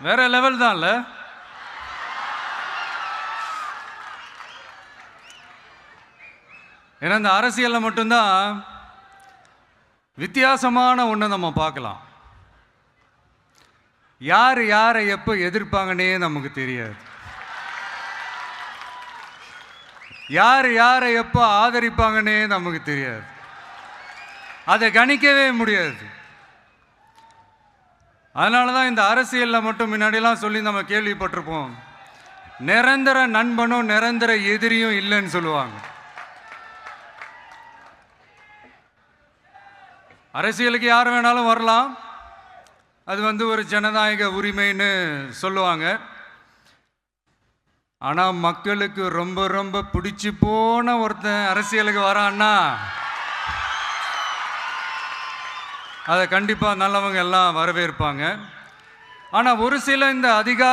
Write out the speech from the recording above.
வேற லெவல் தான்ல ஏன்னா இந்த அரசியலில் மட்டும்தான் வித்தியாசமான ஒன்று நம்ம பார்க்கலாம். யார் யாரை எப்போ எதிர்ப்பாங்கன்னே நமக்கு தெரியாது. யார் யாரை எப்போ ஆதரிப்பாங்கன்னே நமக்கு தெரியாது. அதை கணிக்கவே முடியாது. அதனால தான் இந்த அரசியலில் மட்டும் முன்னாடிலாம் சொல்லி நம்ம கேள்விப்பட்டிருப்போம். நிரந்தர நண்பனும் நிரந்தர எதிரியும் இல்லைன்னு சொல்லுவாங்க. அரசியலுக்கு யார் வேணாலும் வரலாம். அது வந்து ஒரு ஜனநாயக உரிமைன்னு சொல்லுவாங்க. ஆனால் மக்களுக்கு ரொம்ப ரொம்ப பிடிச்சி போன ஒருத்தன் அரசியலுக்கு வரான்னா அதை கண்டிப்பாக நல்லவங்க எல்லாம் வரவேற்பாங்க. ஆனால் ஒரு சில இந்த அதிகார